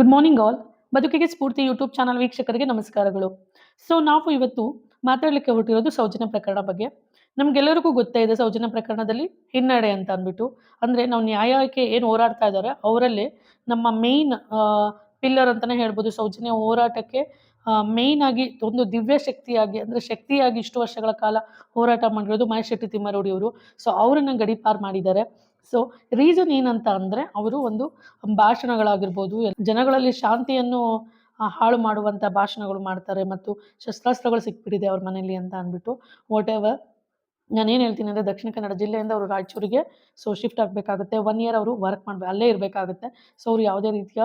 Good morning all ಬದುಕಿಗೆ ಸ್ಫೂರ್ತಿ YouTube channel ವೀಕ್ಷಕರಿಗೆ ನಮಸ್ಕಾರಗಳು. ಸೊ ನಾವು ಇವತ್ತು ಮಾತಾಡಲಿಕ್ಕೆ ಹೊರಟಿರೋದು ಸೌಜನ್ಯ ಪ್ರಕರಣ ಬಗ್ಗೆ. ನಮ್ಗೆಲ್ಲರಿಗೂ ಗೊತ್ತೇ ಇದೆ ಸೌಜನ್ಯ ಪ್ರಕರಣದಲ್ಲಿ ಹಿನ್ನಡೆ ಅಂತ ಅಂದ್ಬಿಟ್ಟು. ಅಂದರೆ ನಾವು ನ್ಯಾಯಕ್ಕೆ ಏನು ಹೋರಾಡ್ತಾ ಇದ್ದಾರೆ, ಅವರಲ್ಲಿ ನಮ್ಮ ಮೇನ್ ಪಿಲ್ಲರ್ ಅಂತಲೇ ಹೇಳ್ಬೋದು ಸೌಜನ್ಯ ಹೋರಾಟಕ್ಕೆ. ಮೇಯ್ನ್ ಆಗಿ ಒಂದು ದಿವ್ಯ ಶಕ್ತಿಯಾಗಿ, ಅಂದರೆ ಶಕ್ತಿಯಾಗಿ ಇಷ್ಟು ವರ್ಷಗಳ ಕಾಲ ಹೋರಾಟ ಮಾಡಿರೋದು ಮಹೇಶ್ ಶೆಟ್ಟಿ ತಿಮ್ಮಾರೋಡಿ ಅವರು. ಸೊ ಅವರನ್ನು ಗಡಿಪಾರ್ ಮಾಡಿದ್ದಾರೆ. ಸೊ ರೀಸನ್ ಏನಂತ ಅಂದರೆ ಅವರು ಒಂದು ಭಾಷಣಗಳಾಗಿರ್ಬೋದು, ಜನಗಳಲ್ಲಿ ಶಾಂತಿಯನ್ನು ಹಾಳು ಮಾಡುವಂಥ ಭಾಷಣಗಳು ಮಾಡ್ತಾರೆ ಮತ್ತು ಶಸ್ತ್ರಾಸ್ತ್ರಗಳು ಸಿಕ್ಬಿಟ್ಟಿದೆ ಅವ್ರ ಮನೆಯಲ್ಲಿ ಅಂತ ಅಂದ್ಬಿಟ್ಟು. ವಾಟ್ ಎವರ್ ನಾನು ಏನು ಹೇಳ್ತೀನಿ ಅಂದರೆ ದಕ್ಷಿಣ ಕನ್ನಡ ಜಿಲ್ಲೆಯಿಂದ ಅವರು ರಾಯಚೂರಿಗೆ ಸೊ ಶಿಫ್ಟ್ ಆಗಬೇಕಾಗುತ್ತೆ. ಒನ್ ಇಯರ್ ಅವರು ವರ್ಕ್ ಮಾಡಬೇಕು ಅಲ್ಲೇ ಇರಬೇಕಾಗುತ್ತೆ. ಸೊ ಅವರು ಯಾವುದೇ ರೀತಿಯ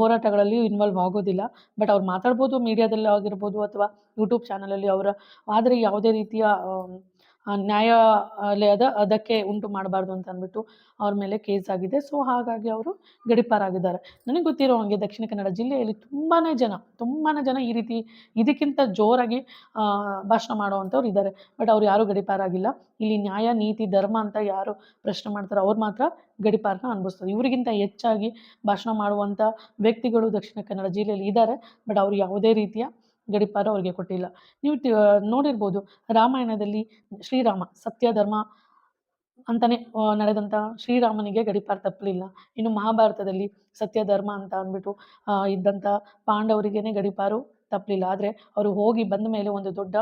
ಹೋರಾಟಗಳಲ್ಲಿ ಇನ್ವಾಲ್ವ್ ಆಗೋದಿಲ್ಲ. ಬಟ್ ಅವ್ರು ಮಾತಾಡ್ಬೋದು ಮೀಡಿಯಾದಲ್ಲಿ ಆಗಿರ್ಬೋದು ಅಥವಾ ಯೂಟ್ಯೂಬ್ ಚಾನಲಲ್ಲಿ ಅವರ, ಆದರೆ ಯಾವುದೇ ರೀತಿಯ ನ್ಯಾಯಾಲಯದ ಅದಕ್ಕೆ ಉಂಟು ಮಾಡಬಾರ್ದು ಅಂತ ಅಂದ್ಬಿಟ್ಟು ಅವ್ರ ಮೇಲೆ ಕೇಸ್ ಆಗಿದೆ. ಸೊ ಹಾಗಾಗಿ ಅವರು ಗಡಿಪಾರಾಗಿದ್ದಾರೆ. ನನಗೆ ಗೊತ್ತಿರೋ ಹಾಗೆ ದಕ್ಷಿಣ ಕನ್ನಡ ಜಿಲ್ಲೆಯಲ್ಲಿ ತುಂಬಾ ಜನ ತುಂಬಾ ಜನ ಈ ರೀತಿ ಇದಕ್ಕಿಂತ ಜೋರಾಗಿ ಭಾಷಣ ಮಾಡುವಂಥವ್ರು ಇದ್ದಾರೆ. ಬಟ್ ಅವ್ರು ಯಾರೂ ಗಡಿಪಾರಾಗಿಲ್ಲ. ಇಲ್ಲಿ ನ್ಯಾಯ, ನೀತಿ, ಧರ್ಮ ಅಂತ ಯಾರು ಪ್ರಶ್ನೆ ಮಾಡ್ತಾರೋ ಅವ್ರು ಮಾತ್ರ ಗಡಿಪಾರನ ಅನುಭವಿಸ್ತಾರೆ. ಇವರಿಗಿಂತ ಹೆಚ್ಚಾಗಿ ಭಾಷಣ ಮಾಡುವಂಥ ವ್ಯಕ್ತಿಗಳು ದಕ್ಷಿಣ ಕನ್ನಡ ಜಿಲ್ಲೆಯಲ್ಲಿ ಇದ್ದಾರೆ. ಬಟ್ ಅವ್ರು ಯಾವುದೇ ರೀತಿಯ ಗಡೀಪಾರ ಅವರಿಗೆ ಕೊಟ್ಟಿಲ್ಲ. ನೀವು ನೋಡಿರ್ಬೋದು ರಾಮಾಯಣದಲ್ಲಿ ಶ್ರೀರಾಮ ಸತ್ಯ ಧರ್ಮ ಅಂತಲೇ ನಡೆದಂಥ ಶ್ರೀರಾಮನಿಗೆ ಗಡಿಪಾರ ತಪ್ಪಲಿಲ್ಲ. ಇನ್ನು ಮಹಾಭಾರತದಲ್ಲಿ ಸತ್ಯ ಧರ್ಮ ಅಂತ ಅಂದ್ಬಿಟ್ಟು ಇದ್ದಂಥ ಪಾಂಡವರಿಗೇನೆ ಗಡಿಪಾರು ತಪ್ಪಲಿಲ್ಲ. ಆದರೆ ಅವರು ಹೋಗಿ ಬಂದ ಮೇಲೆ ಒಂದು ದೊಡ್ಡ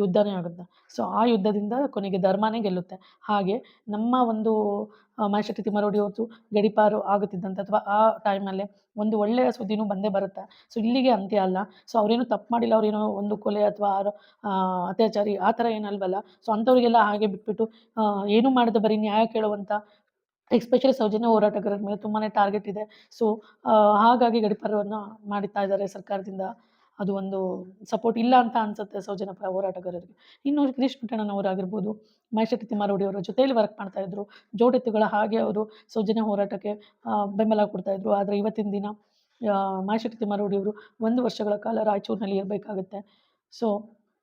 ಯುದ್ಧನೇ ಆಗುತ್ತೆ. ಸೊ ಆ ಯುದ್ಧದಿಂದ ಕೊನೆಗೆ ಧರ್ಮನೇ ಗೆಲ್ಲುತ್ತೆ. ಹಾಗೆ ನಮ್ಮ ಒಂದು ಮಹೇಶತಿ ತಿಮ್ಮರೋಡಿ ಅವ್ರದ್ದು ಗಡೀಪಾರು ಆಗುತ್ತಿದ್ದಂಥ ಅಥವಾ ಆ ಟೈಮಲ್ಲೇ ಒಂದು ಒಳ್ಳೆಯ ಸುದ್ದಿನೂ ಬಂದೇ ಬರುತ್ತೆ. ಸೊ ಇಲ್ಲಿಗೆ ಅಂತ್ಯ ಅಲ್ಲ. ಸೊ ಅವರೇನು ತಪ್ಪು ಮಾಡಿಲ್ಲ, ಅವ್ರೇನೋ ಒಂದು ಕೊಲೆ ಅಥವಾ ಅತ್ಯಾಚಾರಿ ಆ ಥರ ಏನಲ್ವಲ್ಲ. ಸೊ ಅಂಥವ್ರಿಗೆಲ್ಲ ಹಾಗೆ ಬಿಟ್ಬಿಟ್ಟು ಏನು ಮಾಡಿದ ಮಾಡದೆ ಬರೀ ನ್ಯಾಯ ಕೇಳುವಂಥ ಎಸ್ಪೆಷಲಿ ಸೌಜನ್ಯ ಹೋರಾಟಗಾರರ ಮೇಲೆ ತುಂಬಾ ಟಾರ್ಗೆಟ್ ಇದೆ. ಸೊ ಹಾಗಾಗಿ ಗಡಿಪಾರವನ್ನು ಮಾಡುತ್ತಾ ಇದ್ದಾರೆ ಸರ್ಕಾರದಿಂದ. ಅದು ಒಂದು ಸಪೋರ್ಟ್ ಇಲ್ಲ ಅಂತ ಅನ್ಸುತ್ತೆ ಸೌಜನ್ಯ ಪರ ಹೋರಾಟಗಾರರಿಗೆ. ಇನ್ನು ಗಿರೀಶ್ ಪುಟ್ಟಣ್ಣನವರಾಗಿರ್ಬೋದು ಮಹೇಶಟ್ಟಿ ತಿಮ್ಮಾರೋಡಿ ಅವರ ಜೊತೆಯಲ್ಲಿ ವರ್ಕ್ ಮಾಡ್ತಾ ಇದ್ರು ಜೋಡೆತ್ತುಗಳ ಹಾಗೆ ಅವರು ಸೌಜನ್ಯ ಹೋರಾಟಕ್ಕೆ ಬೆಂಬಲ ಕೊಡ್ತಾ ಇದ್ರು. ಆದರೆ ಇವತ್ತಿನ ದಿನ ಆ, ಮಹೇಶಟ್ಟಿ ತಿಮ್ಮಾರೋಡಿ ಅವರು ಒಂದು ವರ್ಷಗಳ ಕಾಲ ರಾಯಚೂರಿನಲ್ಲಿ ಇರಬೇಕಾಗುತ್ತೆ. ಸೊ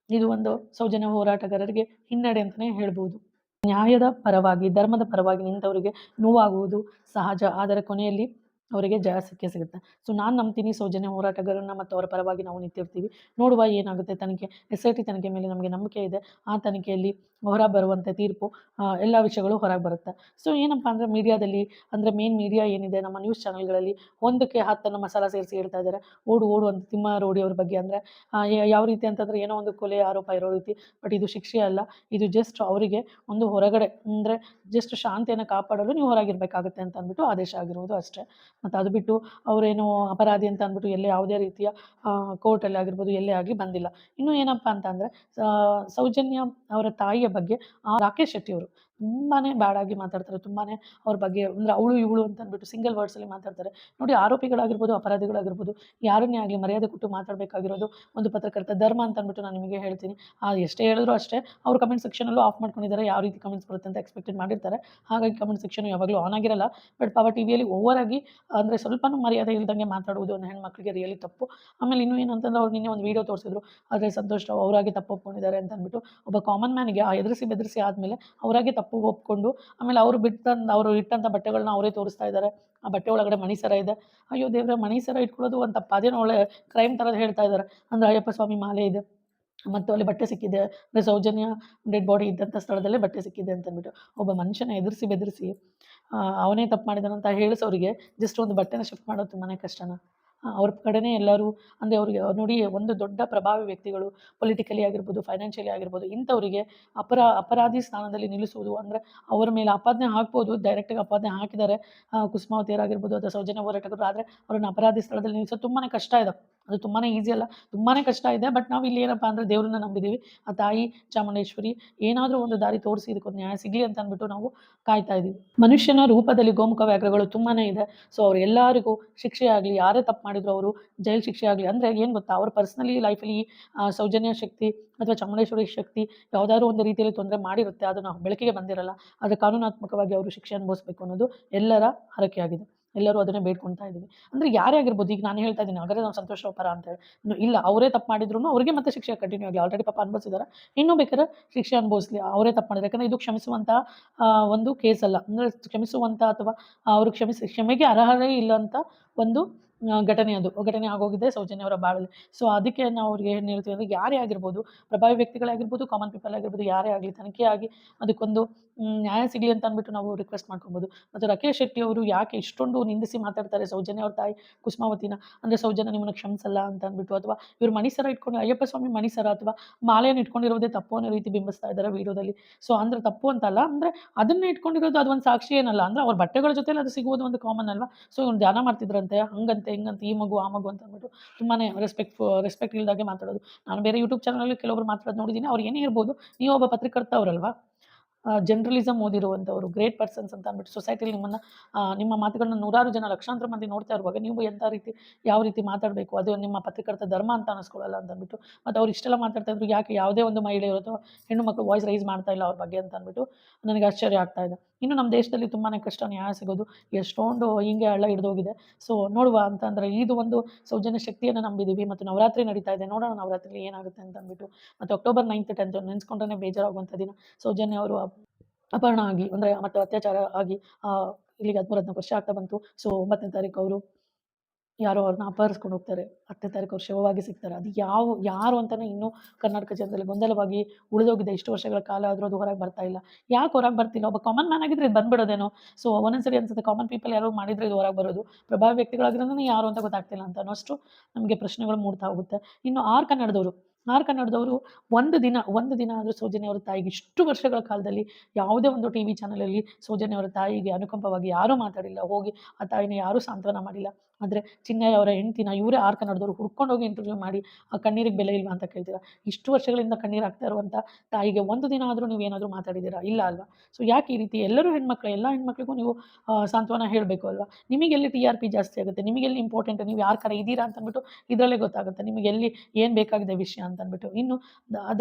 ಇದು ಒಂದು ಸೌಜನ್ಯ ಹೋರಾಟಗಾರರಿಗೆ ಹಿನ್ನಡೆ ಅಂತಲೇ ಹೇಳ್ಬೋದು. ನ್ಯಾಯದ ಪರವಾಗಿ ಧರ್ಮದ ಪರವಾಗಿ ನಿಂತವರಿಗೆ ನೋವಾಗುವುದು ಸಹಜ. ಆದರೆ ಕೊನೆಯಲ್ಲಿ ಅವರಿಗೆ ಜಯ ಸಿಕ್ಕೇ ಸಿಗುತ್ತೆ. ಸೊ ನಾನು ನಂಬ್ತೀನಿ ಸೌಜನ್ಯ ಹೋರಾಟಗಾರರನ್ನ ಮತ್ತು ಅವರ ಪರವಾಗಿ ನಾವು ನಿಂತಿರ್ತೀವಿ. ನೋಡುವ ಏನಾಗುತ್ತೆ ತನಿಖೆ. ಎಸ್ ಐ ಟಿ ತನಿಖೆ ಮೇಲೆ ನಮಗೆ ನಂಬಿಕೆ ಇದೆ. ಆ ತನಿಖೆಯಲ್ಲಿ ಹೊರ ಬರುವಂಥ ತೀರ್ಪು ಎಲ್ಲ ವಿಷಯಗಳು ಹೊರಗೆ ಬರುತ್ತೆ. ಸೊ ಏನಪ್ಪ ಅಂದರೆ ಮೀಡಿಯಾದಲ್ಲಿ, ಅಂದರೆ ಮೇನ್ ಮೀಡಿಯಾ ಏನಿದೆ, ನಮ್ಮ ನ್ಯೂಸ್ ಚಾನಲ್ಗಳಲ್ಲಿ ಒಂದಕ್ಕೆ ಹತ್ತನ್ನು ಮಸಾಲ ಸೇರಿಸಿ ಹೇಳ್ತಾ ಇದ್ದಾರೆ ಓಡು ಓಡು ಅಂತ ತಿಮ್ಮಾರೋಡಿ ಅವ್ರ ಬಗ್ಗೆ ಅಂದರೆ ಯಾವ ರೀತಿ ಅಂತಂದರೆ ಏನೋ ಒಂದು ಕೊಲೆ ಆರೋಪ ಇರೋ ರೀತಿ. ಬಟ್ ಇದು ಶಿಕ್ಷೆ ಅಲ್ಲ. ಇದು ಜಸ್ಟ್ ಅವರಿಗೆ ಒಂದು ಹೊರಗಡೆ, ಅಂದರೆ ಜಸ್ಟ್ ಶಾಂತಿಯನ್ನು ಕಾಪಾಡಲು ನೀವು ಹೊರಗಿರಬೇಕಾಗುತ್ತೆ ಅಂತ ಅಂದ್ಬಿಟ್ಟು ಆದೇಶ ಆಗಿರುವುದು ಅಷ್ಟೇ. ಮತ್ತು ಅದು ಬಿಟ್ಟು ಅವರೇನು ಅಪರಾಧಿ ಅಂತ ಅಂದ್ಬಿಟ್ಟು ಎಲ್ಲೇ ಯಾವುದೇ ರೀತಿಯ ಕೋರ್ಟಲ್ಲಿ ಆಗಿರ್ಬೋದು ಎಲ್ಲೇ ಆಗಲಿ ಬಂದಿಲ್ಲ. ಇನ್ನು ಏನಪ್ಪ ಅಂದರೆ ಸೌಜನ್ಯ ಅವರ ತಾಯಿಯ ಬಗ್ಗೆ ಆ, ರಾಕೇಶ್ ಶೆಟ್ಟಿ ಅವರು ತುಂಬಾ ಬ್ಯಾಡಾಗಿ ಮಾತಾಡ್ತಾರೆ. ತುಂಬಾ ಅವ್ರ ಬಗ್ಗೆ ಅಂದರೆ ಅವಳು ಇವಳು ಅಂತ ಅಂದ್ಬಿಟ್ಟು ಸಿಂಗಲ್ ವರ್ಡ್ಸಲ್ಲಿ ಮಾತಾಡ್ತಾರೆ. ನೋಡಿ ಆರೋಪಿಗಳಾಗಿರ್ಬೋದು, ಅಪರಾಧಿಗಳಾಗಿರ್ಬೋದು, ಯಾರನ್ನೇ ಆಗಲಿ ಮರ್ಯಾದೆ ಕೊಟ್ಟು ಮಾತಾಡಬೇಕಾಗಿರೋದು ಒಂದು ಪತ್ರಕರ್ತ ಧರ್ಮ ಅಂತ ಅಂದ್ಬಿಟ್ಟು ನಾನು ನಿಮಗೆ ಹೇಳ್ತೀನಿ. ಆ ಎಷ್ಟೇ ಹೇಳಿದ್ರು ಅಷ್ಟೇ ಅವ್ರು ಕಮೆಂಟ್ ಸೆಕ್ಷನಲ್ಲೂ ಆಫ್ ಮಾಡ್ಕೊಂಡಿದ್ದಾರೆ, ಯಾವ ರೀತಿ ಕಮೆಂಟ್ಸ್ ಬರುತ್ತೆ ಅಂತ ಎಕ್ಸ್ಪೆಕ್ಟೆಡ್ ಮಾಡಿರ್ತಾರೆ. ಹಾಗಾಗಿ ಕಮೆಂಟ್ ಸೆಕ್ಷನ್ ಯಾವಾಗಲೂ ಆನ್ ಆಗಿರಲ್ಲ. ಬಟ್ ಪವರ್ ಟಿ ವಿಯಲ್ಲಿ ಆಗಿ ಅಂದರೆ ಸ್ವಲ್ಪನೂ ಮರ್ಯಾದೆ ಇಲ್ದಂಗೆ ಮಾತಾಡುವುದು ಒಂದು ಹೆಣ್ಮಕ್ಳಿಗೆ ರಿಯಲಿ ತಪ್ಪು. ಆಮೇಲೆ ಇನ್ನೂ ಏನಂತಂದ್ರೆ ಅವ್ರು ನಿನ್ನೆ ಒಂದು ವಿಡಿಯೋ ತೋರಿಸಿದ್ರು. ಆದರೆ ಸಂತೋಷ್ ಅವರಾಗಿ ಅವರಾಗೆ ತಪ್ಪು ಒಪ್ಕೊಂಡಿದ್ದಾರೆ ಅಂತ ಅಂದ್ಬಿಟ್ಟು ಒಬ್ಬ ಕಾಮನ್ ಮ್ಯಾನ್ಗೆ ಆ ಎದುರಿಸಿ ಬೆದರಿಸಿ ಆದಮೇಲೆ ಅವರಾಗಿ ತಪ್ಪು ಒಪ್ಕೊಂಡು, ಆಮೇಲೆ ಅವರು ಬಿಟ್ಟಂದು ಅವರು ಇಟ್ಟಂಥ ಬಟ್ಟೆಗಳನ್ನ ಅವರೇ ತೋರಿಸ್ತಾ ಇದ್ದಾರೆ ಆ ಬಟ್ಟೆ ಒಳಗಡೆ ಮಣಿ ಸರ ಇದೆ. ಅಯ್ಯೋ ದೇವ್ರೆ, ಮಣಿ ಸರ ಇಟ್ಕೊಳ್ಳೋದು ಒಂದು ತಪ್ಪು. ಅದೇನೋ ಒಳ್ಳೆ ಕ್ರೈಮ್ ಥರದ್ದು ಹೇಳ್ತಾ ಇದ್ದಾರೆ ಅಂದರೆ ಅಯ್ಯಪ್ಪ ಸ್ವಾಮಿ ಮಾಲೆ ಇದೆ. ಮತ್ತು ಅಲ್ಲಿ ಬಟ್ಟೆ ಸಿಕ್ಕಿದೆ. ಅಂದರೆ ಸೌಜನ್ಯ ಡೆಡ್ ಬಾಡಿ ಇದ್ದಂಥ ಸ್ಥಳದಲ್ಲೇ ಬಟ್ಟೆ ಸಿಕ್ಕಿದೆ ಅಂತ ಅಂದ್ಬಿಟ್ಟು ಒಬ್ಬ ಮನುಷ್ಯನ ಎದುರಿಸಿ ಬೆದರಿಸಿ ಅವನೇ ತಪ್ಪು ಮಾಡಿದಾನಂತ ಹೇಳಿಸೋರಿಗೆ ಜಸ್ಟ್ ಒಂದು ಬಟ್ಟೆನ ಶಿಫ್ಟ್ ಮಾಡೋದು ತುಂಬಾ ಕಷ್ಟನ? ಅವ್ರ ಕಡೆನೇ ಎಲ್ಲರೂ, ಅಂದರೆ ಅವರಿಗೆ ನೋಡಿ ಒಂದು ದೊಡ್ಡ ಪ್ರಭಾವಿ ವ್ಯಕ್ತಿಗಳು ಪೊಲಿಟಿಕಲಿ ಆಗಿರ್ಬೋದು ಫೈನಾನ್ಷಿಯಲಿ ಆಗಿರ್ಬೋದು, ಇಂಥವರಿಗೆ ಅಪರ, ಅಪರಾಧಿ ಸ್ಥಾನದಲ್ಲಿ ನಿಲ್ಲಿಸುವುದು, ಅಂದರೆ ಅವರ ಮೇಲೆ ಆಪಾದನೆ ಹಾಕ್ಬೋದು ಡೈರೆಕ್ಟಾಗಿ ಆಪಾದನೆ ಹಾಕಿದ್ದಾರೆ ಕುಸುಮಾವತಿಯರಾಗಿರ್ಬೋದು ಅಥವಾ ಸೌಜನ್ಯ ಹೋರಾಟಗಾರರು, ಆದರೆ ಅವ್ರನ್ನ ಅಪರಾಧಿ ಸ್ಥಳದಲ್ಲಿ ನಿಲ್ಲಿಸೋದು ತುಂಬಾ ಕಷ್ಟ ಇದೆ. ಅದು ತುಂಬಾ ಈಸಿ ಅಲ್ಲ ತುಂಬಾ ಕಷ್ಟ ಇದೆ ಬಟ್ ನಾವು ಇಲ್ಲಿ ಏನಪ್ಪ ಅಂದರೆ ದೇವ್ರನ್ನ ನಂಬಿದ್ದೀವಿ ಆ ತಾಯಿ ಚಾಮುಂಡೇಶ್ವರಿ ಏನಾದರೂ ಒಂದು ದಾರಿ ತೋರಿಸಿ ಇದಕ್ಕೊಂದು ನ್ಯಾಯ ಸಿಗಲಿ ಅಂತ ಅಂದ್ಬಿಟ್ಟು ನಾವು ಕಾಯ್ತಾ ಇದ್ದೀವಿ ಮನುಷ್ಯನ ರೂಪದಲ್ಲಿ ಗೋಮುಖ ವ್ಯಾಘ್ರಗಳು ತುಂಬಾ ಇದೆ. ಸೊ ಅವ್ರು ಎಲ್ಲರಿಗೂ ಶಿಕ್ಷೆ ಆಗಲಿ ಯಾರೇ ತಪ್ಪು ಮಾಡಿದ್ರು ಅವರು ಜೈಲು ಶಿಕ್ಷೆ ಆಗಲಿ. ಅಂದರೆ ಏನು ಗೊತ್ತಾ, ಅವ್ರ ಪರ್ಸ್ನಲಿ ಲೈಫಲ್ಲಿ ಸೌಜನ್ಯ ಶಕ್ತಿ ಅಥವಾ ಚಾಮುಂಡೇಶ್ವರಿ ಶಕ್ತಿ ಯಾವುದಾದ್ರು ಒಂದು ರೀತಿಯಲ್ಲಿ ತೊಂದರೆ ಮಾಡಿರುತ್ತೆ, ಅದು ನಾವು ಬೆಳಕಿಗೆ ಬಂದಿರಲ್ಲ, ಅದು ಕಾನೂನಾತ್ಮಕವಾಗಿ ಅವರು ಶಿಕ್ಷೆ ಅನುಭವಿಸಬೇಕು ಅನ್ನೋದು ಎಲ್ಲರ ಹರಕೆಯಾಗಿದೆ. ಎಲ್ಲರೂ ಅದನ್ನೇ ಬೇಡ್ಕೊಳ್ತಾ ಇದ್ದೀವಿ. ಅಂದರೆ ಯಾರೇ ಆಗಿರ್ಬೋದು, ಈಗ ನಾನು ಹೇಳ್ತಾ ಇದ್ದೀನಿ, ಹಾಗಾದ್ರೆ ನಾವು ಸಂತೋಷ ಪರ ಅಂತ ಹೇಳಿ. ಇಲ್ಲ, ಅವರೇ ತಪ್ಪು ಮಾಡಿದ್ರು ಅವರಿಗೆ ಮತ್ತೆ ಶಿಕ್ಷೆ ಕಂಟಿನ್ಯೂ ಆಗಲಿ. ಆಲ್ರೆಡಿ ಪಾಪ ಅನುಭವಿಸಿದ್ದಾರೆ ಇನ್ನೂ ಬೇಕಾದ್ರೆ ಶಿಕ್ಷೆ ಅನುಭವಿಸಲಿ, ಅವರೇ ತಪ್ಪು ಮಾಡಿದ್ರೆ. ಯಾಕಂದರೆ ಇದು ಕ್ಷಮಿಸುವಂಥ ಒಂದು ಕೇಸ್ ಅಲ್ಲ. ಅಂದರೆ ಕ್ಷಮಿಸುವಂಥ ಅಥವಾ ಅವರು ಕ್ಷಮಿಸಿ, ಕ್ಷಮೆಗೆ ಅರ್ಹರೇ ಇಲ್ಲ ಅಂತ ಒಂದು ಘಟನೆ ಅದು. ಘಟನೆ ಆಗೋಗಿದೆ ಸೌಜನ್ಯ ಅವರ ಬಾಳಲ್ಲಿ. ಸೊ ಅದಕ್ಕೆ ನಾವು ಅವ್ರಿಗೆ ಏನು ಹೇಳ್ತೀವಿ ಅಂದರೆ, ಯಾರೇ ಆಗಿರ್ಬೋದು, ಪ್ರಭಾವಿ ವ್ಯಕ್ತಿಗಳಾಗಿರ್ಬೋದು ಕಾಮನ್ ಪೀಪಲ್ ಆಗಿರ್ಬೋದು, ಯಾರೇ ಆಗಲಿ ತನಿಖೆ ಆಗಿ ಅದಕ್ಕೊಂದು ನ್ಯಾಯ ಸಿಗಲಿ ಅಂತ ಅಂದ್ಬಿಟ್ಟು ನಾವು ರಿಕ್ವೆಸ್ಟ್ ಮಾಡ್ಕೊಬೋದು. ಮತ್ತು ರಾಕೇಶ್ ಶೆಟ್ಟಿ ಅವರು ಯಾಕೆ ಇಷ್ಟೊಂದು ನಿಂದಿಸಿ ಮಾತಾಡ್ತಾರೆ ಸೌಜನ್ಯ ಅವ್ರ ತಾಯಿ ಕುಸುಮಾವತಿನ? ಅಂದರೆ ಸೌಜನ್ಯ ನಿಮ್ಮನ್ನು ಕ್ಷಮಿಸಲ್ಲ ಅಂತ ಅಂದ್ಬಿಟ್ಟು, ಅಥವಾ ಇವರು ಮಣಿಸರ ಇಟ್ಕೊಂಡು, ಅಯ್ಯಪ್ಪ ಸ್ವಾಮಿ ಮಣಿಸರ ಅಥವಾ ಮಾಲೆಯನ್ನು ಇಟ್ಕೊಂಡಿರೋದೇ ತಪ್ಪು ಅನ್ನೋ ರೀತಿ ಬಿಂಬಿಸ್ತಾ ಇದ್ದಾರೆ ವಿಡಿಯೋದಲ್ಲಿ. ಸೊ ಅಂದರೆ ತಪ್ಪು ಅಂತಲ್ಲ ಅಂದರೆ ಅದನ್ನೇ ಇಟ್ಕೊಂಡಿರೋದು ಅದು ಒಂದು ಸಾಕ್ಷಿ ಏನಲ್ಲ, ಅಂದರೆ ಅವ್ರ ಬಟ್ಟೆಗಳ ಜೊತೆಲಿ ಅದು ಸಿಗುವುದು ಒಂದು ಕಾಮನ್ ಅಲ್ವಾ? ಸೊ ಇವ್ನು ಧ್ಯಾನ ಮಾಡ್ತಿದ್ರಂತೆ, ಹಂಗಂತೆ. ಹಿಂಗಂತೆ ಈ ಮಗು, ಆ ಮಗು ಅಂತ ಅಂದ್ಬಿಟ್ಟು ತುಂಬಾನೇ ರೆಸ್ಪೆಕ್ಟ್ ರೆಸ್ಪೆಕ್ಟ್ ಇಲ್ದಾಗೆ ಮಾತಾಡೋದು. ನಾನು ಬೇರೆ ಯೂಟ್ಯೂಬ್ ಚಾನಲಲ್ಲಿ ಕೆಲವೊಬ್ರು ಮಾತಾಡೋದು ನೋಡಿದ್ದೀನಿ ಅವ್ರು ಏನೇ ಇರ್ಬೋದು ನೀವು ಒಬ್ಬ ಪತ್ರಕರ್ತ ಅವರಲ್ವಾ? ಜರ್ನಲಿಸಮ್ ಓದಿರುವಂಥವ್ರು ಗ್ರೇಟ್ ಪರ್ಸನ್ಸ್ ಅಂತ ಅಂದ್ಬಿಟ್ಟು ಸೊಸೈಟಿಲಿ ನಿಮ್ಮನ್ನು ನಿಮ್ಮ ಮಾತುಗಳನ್ನ ನೂರಾರು ಜನ ಲಕ್ಷಾಂತರ ಮಂದಿ ನೋಡ್ತಾ ಇರುವಾಗ ನೀವು ಎಂಥ ರೀತಿ, ಯಾವ ರೀತಿ ಮಾತಾಡಬೇಕು? ಅದು ನಿಮ್ಮ ಪತ್ರಕರ್ತ ಧರ್ಮ ಅಂತ ಅನ್ನಿಸ್ಕೊಳ್ಳಲ್ಲ ಅಂತ ಅಂದ್ಬಿಟ್ಟು, ಮತ್ತು ಅವ್ರು ಇಷ್ಟೆಲ್ಲ ಮಾತಾಡ್ತಾ ಇದ್ರು ಯಾಕೆ ಯಾವುದೇ ಒಂದು ಮಹಿಳೆ ಅಥವಾ ಹೆಣ್ಣು ಮಕ್ಕಳು ವಾಯ್ಸ್ ರೈಸ್ ಮಾಡ್ತಾ ಇಲ್ಲ ಅವ್ರ ಬಗ್ಗೆ ಅಂತ ಅಂದ್ಬಿಟ್ಟು ನನಗೆ ಆಶ್ಚರ್ಯ ಆಗ್ತಾ ಇದೆ. ಇನ್ನು ನಮ್ಮ ದೇಶದಲ್ಲಿ ತುಂಬಾ ಕಷ್ಟ, ನ್ಯಾಯ ಸಿಗೋದು, ಎಷ್ಟೊಂದು ಹಿಂಗೆ ಹಳ್ಳ ಹಿಡಿದೋಗಿದೆ ಸೊ ನೋಡುವ ಅಂತಂದರೆ ಇದು ಒಂದು ಸೌಜನ್ಯ ಶಕ್ತಿಯನ್ನು ನಂಬಿದೀವಿ ಮತ್ತು ನವರಾತ್ರಿ ನಡೀತಾ ಇದೆ. ನೋಡೋಣ ನವರಾತ್ರಿ ಏನಾಗುತ್ತೆ ಅಂತ ಅಂದ್ಬಿಟ್ಟು, ಮತ್ತು ಅಕ್ಟೋಬರ್ ನೈನ್ತ್ ಟೆಂತ್ ನೆನೆಸ್ಕೊಂಡ್ರೆ ಬೇಜಾರಾಗುವಂಥ ದಿನ. ಸೌಜನ್ಯ ಅವರು ಅಪಹರಣ ಆಗಿ, ಅಂದರೆ ಮತ್ತು ಅತ್ಯಾಚಾರ ಆಗಿ ಇಲ್ಲಿಗೆ ಹದಿಮೂರು, ಹದಿನಾಲ್ಕು ವರ್ಷ ಆಗ್ತಾ ಬಂತು. ಸೊ ಒಂಬತ್ತನೇ ತಾರೀಕು ಅವರು ಯಾರೋ ಅವ್ರನ್ನ ಅಪಹರಿಸ್ಕೊಂಡು ಹೋಗ್ತಾರೆ. ಹತ್ತನೇ ತಾರೀಕು ಅವ್ರು ಶವವಾಗಿ ಸಿಗ್ತಾರೆ. ಅದು ಯಾವ, ಯಾರು ಅಂತಲೇ ಇನ್ನೂ ಕರ್ನಾಟಕ ಜನದಲ್ಲಿ ಗೊಂದಲವಾಗಿ ಉಳಿದೋಗಿದೆ. ಇಷ್ಟು ವರ್ಷಗಳ ಕಾಲ ಆದರೂ ಅದು ಹೊರಗೆ ಬರ್ತಾ ಇಲ್ಲ. ಯಾಕೆ ಹೊರಗೆ ಬರ್ತಿಲ್ಲ? ಒಬ್ಬ ಕಾಮನ್ ಮ್ಯಾನ್ ಆಗಿದ್ರೆ ಇದು ಬಂದ್ಬಿಡೋದೇನೋ? ಸೊ ಒಂದೊಂದ್ಸರಿ ಅನ್ಸುತ್ತೆ ಕಾಮನ್ ಪೀಪಲ್ ಯಾರು ಮಾಡಿದ್ರೆ ಇದು ಹೊರಗೆ ಬರೋದು. ಪ್ರಭಾವಿ ವ್ಯಕ್ತಿಗಳಾಗಿರೋದ್ರೆ ಯಾರು ಅಂತ ಗೊತ್ತಾಗ್ತಿಲ್ಲ ಅಂತ ಅನ್ನೋಷ್ಟು ನಮಗೆ ಪ್ರಶ್ನೆಗಳು ಮೂಡ್ತಾ ಹೋಗುತ್ತೆ. ಇನ್ನು ಆರ್ ಕನ್ನಡದವರು. ಆರ್ ಕನ್ನಡದವರು ಒಂದು ದಿನ ಒಂದು ದಿನ ಆದರೂ ಸೌಜನ್ಯ ಅವರ ತಾಯಿಗೆ ಇಷ್ಟು ವರ್ಷಗಳ ಕಾಲದಲ್ಲಿ ಯಾವುದೇ ಒಂದು ಟಿ ವಿ ಚಾನಲಲ್ಲಿ ಸೌಜನ್ಯ ಅವರ ತಾಯಿಗೆ ಅನುಕಂಪವಾಗಿ ಯಾರೂ ಮಾತಾಡಿಲ್ಲ. ಹೋಗಿ ಆ ತಾಯಿನ ಯಾರೂ ಸಾಂತ್ವನ ಮಾಡಿಲ್ಲ. ಆದರೆ ಚಿನ್ನಯ್ಯ ಅವರ ಹೆಂಡ್ತಿನ ಇವರೇ ಆರ್ ಹುಡ್ಕೊಂಡು ಹೋಗಿ ಇಂಟರ್ವ್ಯೂ ಮಾಡಿ, ಆ ಕಣ್ಣೀರಿಗೆ ಬೆಲೆ ಇಲ್ವಾ ಅಂತ ಕೇಳ್ತೀರಾ? ಇಷ್ಟು ವರ್ಷಗಳಿಂದ ಕಣ್ಣೀರು ಆಗ್ತಾ ಇರುವಂಥ ತಾಯಿಗೆ ಒಂದು ದಿನ ಆದರೂ ನೀವು ಏನಾದರೂ ಮಾತಾಡಿದ್ದೀರಾ? ಇಲ್ಲ ಅಲ್ವಾ? ಸೊ ಯಾಕೆ ಈ ರೀತಿ ಎಲ್ಲರೂ ಹೆಣ್ಮಕ್ಳು, ಎಲ್ಲ ಹೆಣ್ಮಕ್ಳಿಗೂ ನೀವು ಸಾಂತ್ವನ ಹೇಳಬೇಕು ಅಲ್ವಾ? ನಿಮಗೆಲ್ಲಿ ಟಿ ಆರ್ ಪಿ ಜಾಸ್ತಿ ಆಗುತ್ತೆ? ನಿಮಗೆಲ್ಲಿ ಇಂಪಾರ್ಟೆಂಟ್ ನೀವು ಯಾರ ಕಡೆ ಇದ್ದೀರಾ ಅಂತ ಅಂದ್ಬಿಟ್ಟು ಇದರಲ್ಲೇ ಗೊತ್ತಾಗುತ್ತೆ. ನಿಮಗೆ ಎಲ್ಲಿ ಏನು ಬೇಕಾಗಿದೆ ವಿಷಯ ಅಂತ ಅಂದ್ಬಿಟ್ಟು ಇನ್ನು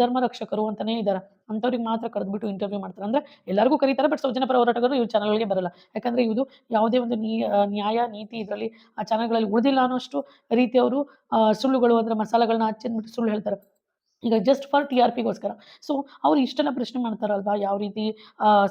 ಧರ್ಮ ರಕ್ಷಕರು ಅಂತಲೇ ಇದ್ದಾರೆ ಅಂಥವ್ರಿಗೆ ಮಾತ್ರ ಕರೆದ್ಬಿಟ್ಟು ಇಂಟರ್ವ್ಯೂ ಮಾಡ್ತಾರೆ. ಅಂದರೆ ಎಲ್ಲರಿಗೂ ಕರೀತಾರೆ ಬಟ್ ಸೌಜನ್ಯ ಪರ ಹೋರಾಟಗಾರರು ಇವ್ರ ಚಾನಲ್ಗೆ ಬರಲ್ಲ. ಯಾಕಂದರೆ ಇದು ಯಾವುದೇ ಒಂದು ನೀ ನ್ಯಾಯ, ನೀತಿ ಇದರಲ್ಲಿ ಚಾನಲ್ಗಳಲ್ಲಿ ಉಳಿದಿಲ್ಲ ಅನ್ನೋಷ್ಟು ರೀತಿ ಅವರು ಸುಳ್ಳುಗಳು ಅಂದರೆ ಮಸಾಲೆಗಳನ್ನ ಹಚ್ಚಿನ್ಬಿಟ್ಟು ಸುಳ್ಳು ಹೇಳ್ತಾರೆ. ಈಗ ಜಸ್ಟ್ ಫಾರ್ ಟಿ ಆರ್ ಪಿಗೋಸ್ಕರ ಸೊ ಅವ್ರು ಇಷ್ಟೆಲ್ಲ ಪ್ರಶ್ನೆ ಮಾಡ್ತಾರಲ್ವಾ? ಯಾವ ರೀತಿ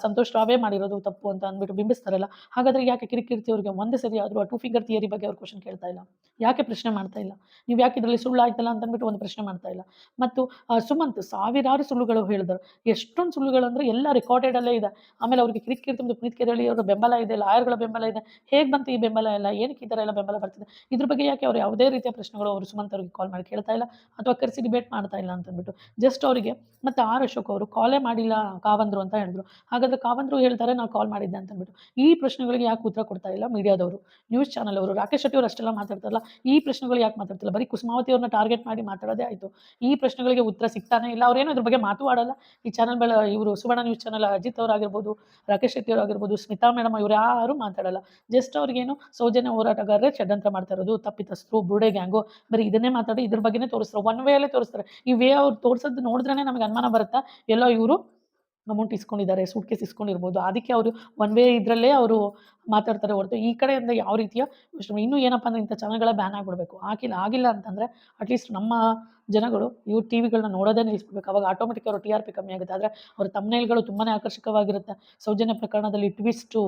ಸಂತೋಷ್ ರಾವೇ ಮಾಡಿರೋದು ತಪ್ಪು ಅಂತ ಅಂದ್ಬಿಟ್ಟು ಬಿಂಬಿಸ್ತಾರಲ್ಲ? ಹಾಗಾದರೆ ಯಾಕೆ ಕಿರಿಕಿರ್ತಿ ಅವ್ರಿಗೆ ಒಂದೇ ಸರಿ ಆದರೂ ಆ ಟೂ ಫಿಂಗರ್ ಥಿಯರಿ ಬಗ್ಗೆ ಅವ್ರು ಕ್ವಶನ್ ಕೇಳ್ತಾ ಇಲ್ಲ? ಯಾಕೆ ಪ್ರಶ್ನೆ ಮಾಡ್ತಾ ಇಲ್ಲ? ನೀವು ಯಾಕೆ ಇದರಲ್ಲಿ ಸುಳ್ಳು ಆಯ್ತಲ್ಲ ಅಂತ ಅಂದ್ಬಿಟ್ಟು ಒಂದು ಪ್ರಶ್ನೆ ಮಾಡ್ತಾ ಇಲ್ಲ. ಮತ್ತು ಸುಮಂತ್ ಸಾವಿರಾರು ಸುಳ್ಳುಗಳು ಹೇಳಿದರು. ಎಷ್ಟೊಂದು ಸುಳ್ಳುಗಳು ಅಂದರೆ ಎಲ್ಲ ರೆಕಾರ್ಡೆಡಲ್ಲೇ ಇದೆ. ಆಮೇಲೆ ಅವ್ರಿಗೆ ಕಿರಿಕಿರ್ತಿ ಮತ್ತು ಪುನೀತ್ ಕೆರಳಿ ಅವರ ಬೆಂಬಲ ಇದೆ ಲಾಯರ್ಗಳ ಬೆಂಬಲ ಇದೆ. ಹೇಗೆ ಬಂತು ಈ ಬೆಂಬಲ ಎಲ್ಲ? ಏನಕ್ಕೆ ಈ ಥರ ಎಲ್ಲ ಬೆಂಬಲ ಬರ್ತಿದೆ? ಇದ್ರ ಬಗ್ಗೆ ಯಾಕೆ ಅವ್ರು ಯಾವುದೇ ರೀತಿಯ ಪ್ರಶ್ನೆಗಳು ಅವರು ಸುಮಂತ್ ಅವ್ರಿಗೆ ಕಾಲ್ ಮಾಡಿ ಕೇಳ್ತಾ ಇಲ್ಲ? ಅಥವಾ ಕರೆಸಿ ಡಿಬೇಟ್ ಮಾಡ್ತಾ ಇಲ್ಲ ಅಂತ? ಅಂದ್ಬಿಟ್ಟು ಜಸ್ಟ್ ಅವರಿಗೆ, ಮತ್ತು ಆರ್ ಅಶೋಕ್ ಅವರು ಕಾಲೇ ಮಾಡಿಲ್ಲ ಕಾವಂದ್ರು ಅಂತ ಹೇಳಿದ್ರು. ಹಾಗಾದರೆ ಕಾವಂದ್ರು ಹೇಳ್ತಾರೆ, ನಾನು ಕಾಲ್ ಮಾಡಿದ್ದೆ ಅಂತ ಅಂದ್ಬಿಟ್ಟು ಈ ಪ್ರಶ್ನೆಗಳಿಗೆ ಯಾಕೆ ಉತ್ತರ ಕೊಡ್ತಾ ಇಲ್ಲ ಮೀಡಿಯಾದವರು? ನ್ಯೂಸ್ ಚಾನಲ್ ಅವರು, ರಾಕೇಶ್ ಶೆಟ್ಟಿ ಅವರು ಅಷ್ಟೆಲ್ಲ ಮಾತಾಡ್ತಾರಲ್ಲ, ಈ ಪ್ರಶ್ನೆಗಳು ಯಾಕೆ ಮಾತಾಡ್ತಿಲ್ಲ? ಬರೀ ಕುಸುಮಾವತಿ ಅವ್ರನ್ನ ಟಾರ್ಗೆಟ್ ಮಾಡಿ ಮಾತಾಡೋದೇ ಆಯಿತು. ಈ ಪ್ರಶ್ನೆಗಳಿಗೆ ಉತ್ತರ ಸಿಗ್ತಾನೆ ಇಲ್ಲ. ಅವ್ರೇನು ಇದ್ರ ಬಗ್ಗೆ ಮಾತು ಆಡಲ್ಲ. ಈ ಚಾನಲ್ ಬೆಳ, ಇವರು ಸುವರ್ಣ ನ್ಯೂಸ್ ಚಾನಲ್ ಅಜಿತ್ ಅವರಾಗಿರ್ಬೋದು, ರಾಕೇಶ್ ಶೆಟ್ಟಿ ಅವರಾಗಿರ್ಬೋದು, ಸ್ಮಿತಾ ಮೇಡಮ್ ಇವರು ಯಾರು ಮಾತಾಡಲ್ಲ. ಜಸ್ಟ್ ಅವ್ರಿಗೇನು ಸೌಜನ್ಯ ಹೋರಾಟಗಾರರೇ ಷಡ್ಯಂತ್ರ ಮಾಡ್ತಾ ಇರೋದು, ತಪ್ಪಿತಸ್ಥರು, ಬುರುಡೆ ಗ್ಯಾಂಗು ಬರೀ ಇದನ್ನೇ ಮಾತಾಡಿ, ಇದ್ರ ಬಗ್ಗೆನೇ ತೋರಿಸ್ತಾರೆ. ಒನ್ ವೇ ಅಲ್ಲೇ ತೋರಿಸ್ತಾರೆ. ಈ ವೇ ಅವ್ರು ತೋರ್ಸೋದು ನೋಡಿದ್ರೇ ನಮಗೆ ಅನುಮಾನ ಬರುತ್ತಾ? ಎಲ್ಲೋ ಇವರು ಅಮೌಂಟ್ ಇಸ್ಕೊಂಡಿದ್ದಾರೆ ಸೂಟ್ ಕೇಸ್ ಇಸ್ಕೊಂಡಿರ್ಬೋದು. ಅದಕ್ಕೆ ಅವರು ಒನ್ ವೇ ಇದರಲ್ಲೇ ಅವರು ಮಾತಾಡ್ತಾರೆ ಹೊರತು. ಈ ಕಡೆಯಿಂದ ಯಾವ ರೀತಿಯ ಇನ್ನೂ ಏನಪ್ಪ ಅಂದರೆ ಇಂಥ ಚಾನಲ್ಗಳ ಬ್ಯಾನ್ ಆಗಿಬಿಡ್ಬೇಕು. ಆಗಿಲ್ಲ ಆಗಿಲ್ಲ ಅಂತಂದರೆ ಅಟ್ಲೀಸ್ಟ್ ನಮ್ಮ ಜನಗಳು ಇವ್ರು ಟಿ ವಿಗಳನ್ನ ನೋಡೋದೇ ನಿಲ್ಲಿಸ್ಬೇಕು ಅವಾಗ ಆಟೋಮೆಟಿಕ್ ಅವರು ಟಿ ಆರ್ ಪಿ ಕಮ್ಮಿ ಆಗುತ್ತೆ. ಆದರೆ ಅವ್ರ ತಮ್ಮನೇಲ್ಗಳು ತುಂಬಾ ಆಕರ್ಷಕವಾಗಿರುತ್ತೆ. ಸೌಜನ್ಯ ಪ್ರಕರಣದಲ್ಲಿ ಟ್ವಿಸ್ಟು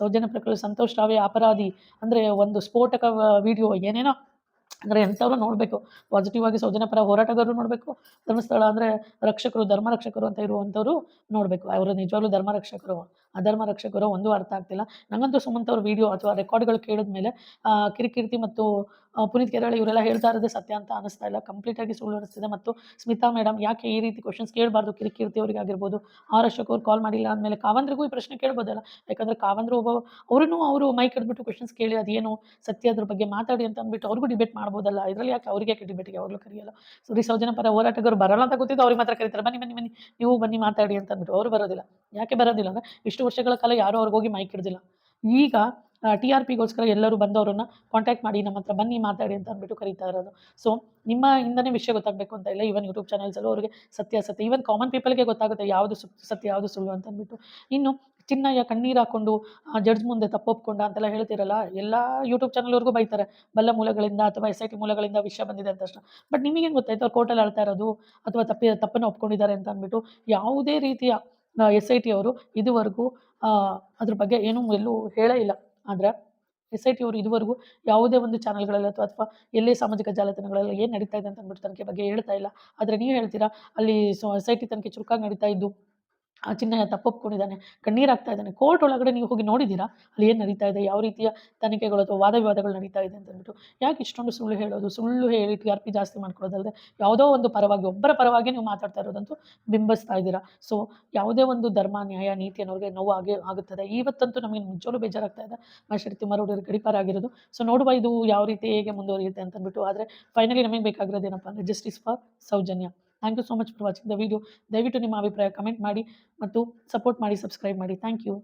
ಸೌಜನ್ಯ ಪ್ರಕರಣ ಸಂತೋಷ್ ರಾವೆ ಅಪರಾಧಿ. ಅಂದರೆ ಒಂದು ಸ್ಫೋಟಕ ವಿಡಿಯೋ ಏನೇನೋ ಅಂದರೆ ಎಂಥವ್ರು ನೋಡಬೇಕು. ಪಾಸಿಟಿವ್ ಆಗಿ ಸೌಜನ್ಯ ಪರ ಹೋರಾಟಗಾರರು ನೋಡಬೇಕು. ಧರ್ಮಸ್ಥಳ ಅಂದರೆ ರಕ್ಷಕರು ಧರ್ಮ ರಕ್ಷಕರು ಅಂತ ಇರುವಂಥವ್ರು ನೋಡಬೇಕು. ಅವರು ನಿಜವಾಗ್ಲೂ ಧರ್ಮ ರಕ್ಷಕರು ಅಧರ್ಮ ರಕ್ಷಕರು ಒಂದು ಅರ್ಥ ಆಗ್ತಿಲ್ಲ. ನನಗಂತೂ ಸುಮಂತ್ ಅವ್ರ ವಿಡಿಯೋ ಅಥವಾ ರೆಕಾರ್ಡ್ಗಳು ಕೇಳಿದ ಮೇಲೆ ಕಿರಿಕೀರ್ತಿ ಮತ್ತು ಪುನೀತ್ ಕೆರಳಿ ಇವರೆಲ್ಲ ಹೇಳ್ತಾ ಇರೋದೇ ಸತ್ಯ ಅಂತ ಅನಿಸ್ತಾ ಇಲ್ಲ. ಕಂಪ್ಲೀಟಾಗಿ ಸುಳ್ಳು ಅನಿಸ್ತಿದೆ ಮತ್ತು ಸ್ಮಿತಾ ಮೇಡಮ್ ಯಾಕೆ ಈ ರೀತಿ ಕ್ವಶನ್ಸ್ ಕೇಳಬಾರ್ದು ಕಿರಿಕೀರ್ತಿ ಅವ್ರಿಗೆ ಆಗಿರ್ಬೋದು? ಆರ್ ಅಶೋಕ್ ಕಾಲ್ ಮಾಡಿಲ್ಲ ಅಂದಮೇಲೆ ಕಾವಂದ್ರಿಗೂ ಈ ಪ್ರಶ್ನೆ ಕೇಳ್ಬೋದಲ್ಲ. ಯಾಕಂದರೆ ಕಾವಂದ್ರು ಒಬ್ಬ ಅವ್ರೂ ಅವರು ಮೈಕ್ ಹಿಡ್ಬಿಟ್ಟು ಕ್ವಶನ್ಸ್ ಕೇಳಿ ಅದೇನು ಸತ್ಯ ಅದ್ರ ಬಗ್ಗೆ ಮಾತಾಡಿ ಅಂತ ಅಂದ್ಬಿಟ್ಟು ಅವ್ರಿಗೂ ಡಿಬೇಟ್ ಮಾಡ್ಬೋದಲ್ಲ. ಇದರಲ್ಲಿ ಯಾಕೆ ಅವ್ರಿಗೆ ಯಾಕೆ ಡಿಬೇಟ್ಗೆ ಯಾವಾಗಲೂ ಕರೆಯಲ್ಲ? ಸರಿ ಸೌಜನ ಪರ ಹೋರಾಟಗಾರರು ಬರಲ್ಲ ಅಂತ ಗೊತ್ತಿದ್ದು ಅವ್ರಿಗೆ ಮಾತ್ರ ಕರೀತಾರೆ. ಬನ್ನಿ ಬನ್ನಿ ಬನ್ನಿ, ನೀವು ಬನ್ನಿ ಮಾತಾಡಿ ಅಂತ ಅಂದ್ಬಿಟ್ಟು ಅವರು ಬರೋದಿಲ್ಲ. ಯಾಕೆ ಬರೋದಿಲ್ಲ ಅಂದ್ರೆ ಇಷ್ಟು ವರ್ಷಗಳ ಕಾಲ ಯಾರೂ ಅವ್ರಿಗೆ ಹೋಗಿ ಮೈಕ್ ಹಿಡ್ದಿಲ್ಲ. ಈಗ ಟಿ ಆರ್ ಪಿಗೋಸ್ಕರ ಎಲ್ಲರೂ ಬಂದವರನ್ನ ಕಾಂಟ್ಯಾಕ್ಟ್ ಮಾಡಿ, ನಮ್ಮ ಹತ್ರ ಬನ್ನಿ, ಮಾತಾಡಿ ಅಂತ ಅಂದ್ಬಿಟ್ಟು ಕರೀತಾ ಇರೋದು. ಸೊ ನಿಮ್ಮ ಇಂದನೇ ವಿಷಯ ಗೊತ್ತಾಗಬೇಕು ಅಂತ ಇಲ್ಲ ಈವನ್ ಯೂಟ್ಯೂಬ್ ಚಾನಲ್ಸಲ್ಲೂ ಅವರಿಗೆ ಸತ್ಯ ಸತ್ಯ ಈವನ್ ಕಾಮನ್ ಪೀಪಲ್ಗೆ ಗೊತ್ತಾಗುತ್ತೆ ಯಾವುದು ಸತ್ಯ, ಯಾವುದು ಸುಳ್ಳು ಅಂತ ಅಂದ್ಬಿಟ್ಟು. ಇನ್ನು, ಚಿನ್ನಯ್ಯ ಕಣ್ಣೀರು ಹಾಕೊಂಡು ಜಡ್ಜ್ ಮುಂದೆ ತಪ್ಪೊಪ್ಕೊಂಡ ಅಂತೆಲ್ಲ ಹೇಳ್ತಿರಲ್ಲ, ಎಲ್ಲ ಯೂಟ್ಯೂಬ್ ಚಾನಲ್ವರೆಗೂ ಬೈತಾರೆ. ಬಲ್ಲ ಮೂಲಗಳಿಂದ ಅಥವಾ ಎಸ್ ಐ ಟಿ ಮೂಲಗಳಿಂದ ವಿಷಯ ಬಂದಿದೆ ಅಂತ ತಕ್ಷಣ. ಬಟ್ ನಿಮಗೇನು ಗೊತ್ತಾಯ್ತು, ಅವ್ರು ಕೋರ್ಟಲ್ಲಿ ಆಳ್ತಾ ಇರೋದು, ಅಥವಾ ತಪ್ಪಿ, ತಪ್ಪನ್ನು ಒಪ್ಕೊಂಡಿದ್ದಾರೆ ಅಂತ ಅಂದ್ಬಿಟ್ಟು, ಯಾವುದೇ ರೀತಿಯ ಎಸ್ ಐ ಟಿ ಅವರು ಇದುವರೆಗೂ ಅದ್ರ ಬಗ್ಗೆ ಏನೂ ಎಲ್ಲೂ ಹೇಳೇ ಇಲ್ಲ. ಆದರೆ ಎಸ್ ಐ ಟಿ ಅವರು ಇದುವರೆಗೂ ಯಾವುದೇ ಒಂದು ಚಾನಲ್ಗಳಲ್ಲಿ ಅಥವಾ ಅಥವಾ ಎಲ್ಲೇ ಸಾಮಾಜಿಕ ಜಾಲತಾಣಗಳಲ್ಲಿ ಏನು ನಡೀತಾ ಇದೆ ಅಂತ ಅಂದ್ಬಿಟ್ಟು ತನಿಖೆ ಬಗ್ಗೆ ಹೇಳ್ತಾ ಇಲ್ಲ. ಆದರೆ ನೀವು ಹೇಳ್ತೀರಾ, ಅಲ್ಲಿ ಸೊ ಎಸ್ ಐ ಟಿ ತನಿಖೆ ಚುರುಕಾಗಿ ನಡೀತಾ ಇದ್ದು? ಆ ಚಿನ್ನಯ್ಯ ತಪ್ಪೊಪ್ಕೊಂಡಿದ್ದಾನೆ ಕಣ್ಣೀರಾಗ್ತಾ ಇದ್ದಾನೆ. ಕೋರ್ಟ್ ಒಳಗಡೆ ನೀವು ಹೋಗಿ ನೋಡಿದ್ದೀರಾ? ಅಲ್ಲಿ ಏನು ನಡೀತಾ ಇದೆ? ಯಾವ ರೀತಿಯ ತನಿಖೆಗಳು ಅಥವಾ ವಾದ ವಿವಾದಗಳು ನಡೀತಾ ಇದೆ ಅಂತ ಅಂದ್ಬಿಟ್ಟು ಯಾಕೆ ಇಷ್ಟೊಂದು ಸುಳ್ಳು ಹೇಳೋದು? ಸುಳ್ಳು ಹೇಳಿ ಟಿ ಆರ್ ಪಿ ಜಾಸ್ತಿ ಮಾಡ್ಕೊಳ್ಳೋದಲ್ಲದೆ ಯಾವುದೋ ಒಂದು ಪರವಾಗಿ, ಒಬ್ಬರ ಪರವಾಗಿ ನೀವು ಮಾತಾಡ್ತಾ ಇರೋದಂತೂ ಬಿಂಬಿಸ್ತಾ ಇದ್ದೀರಾ? ಸೊ ಯಾವುದೇ ಒಂದು ಧರ್ಮ, ನ್ಯಾಯ, ನೀತಿ ಅನ್ನೋರಿಗೆ ನೋವು ಆಗೇ, ಆಗುತ್ತದೆ. ಇವತ್ತಂತೂ ನಮಗೆ ನಿಜವಾಗ್ಲೂ ಬೇಜಾರಾಗ್ತಾ ಇದೆ. ಮಹೇಶ್ವರಿ ಗಡಿಪಾರ ಆಗಿರೋದು. ಸೊ ನೋಡುವ ಇದು ಯಾವ ರೀತಿ ಹೇಗೆ ಮುಂದುವರಿಯುತ್ತೆ ಅಂತ ಅಂದ್ಬಿಟ್ಟು, ಆದರೆ ಫೈನಲಿ ನಮಗೆ ಬೇಕಾಗಿರೋದೇನಪ್ಪ ಅಂದರೆ justice for Soujanya. Thank you so much for watching the video ದಯವಿಟ್ಟು ನಿಮ್ಮ ಅಭಿಪ್ರಾಯ ಕಮೆಂಟ್ ಮಾಡಿ ಮತ್ತು ಸಪೋರ್ಟ್ ಮಾಡಿ ಸಬ್ಸ್ಕ್ರೈಬ್ ಮಾಡಿ. Thank you